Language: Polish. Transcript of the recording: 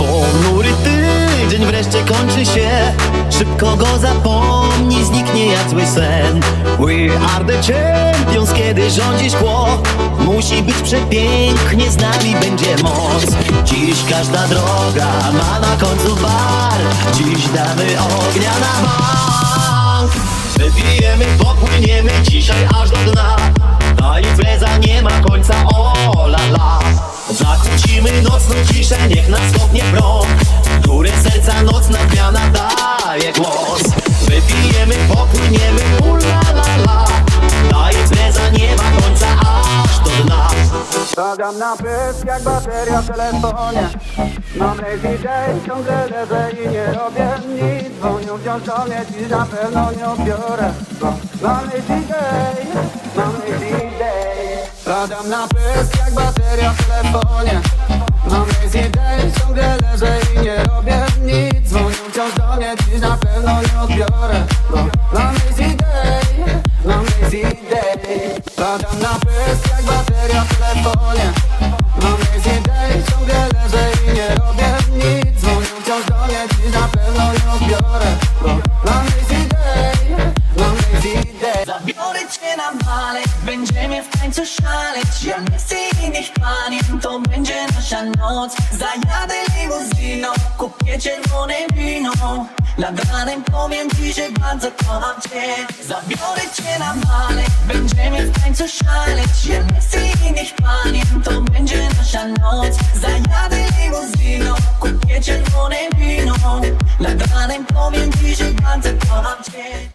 Ponury tydzień wreszcie kończy się. Szybko go zapomnij, zniknie jak zły sen. We are the champions, kiedy rządzi szkło Musi być przepięknie, z nami będzie moc. Dziś każda droga ma na końcu bar. Dziś damy ognia na bank. Wypijemy, popłyniemy dzisiaj, Nocną ciszę, niech nas kopnie prąd Które serca nocna piana daje głos. Wypijemy, popłyniemy, ula la la Ta impreza nie ma końca, aż do dna. Stawiam na pysk jak bateria w telefonie. Mam lazy day, ciągle leżę i nie robię nic Dzwonią wciąż do mnie, dziś na pewno nie odbiorę. Mam lazy day, mam lazy day Stawiam na pysk jak bateria wciąż do mnie, dziś na pewno nie odbiorę. Bo Mam lazy day, mam lazy day. Stawiam na pysk jak bateria w telefonie. Mam lazy day, ciągle leżę i nie robię nic. Dzwonią wciąż do mnie, dziś na pewno nie odbiorę. Bo Mam lazy day, mam lazy day. Zabiorę cię na balet, będziemy w tańcu szaleć. Ja nie chcę innych panien, to będzie nasza noc. Zajadę limuzyną, kupię czerwone wino Nad ranem powiem ci, że bardzo kocham cię. Zabiorę cię na balet, będziemy w tańcu szaleć. Ja nie chcę innych panien, to będzie nasza noc. Zajadę limuzyną, kupię czerwone wino Nad ranem powiem ci, że bardzo kocham cię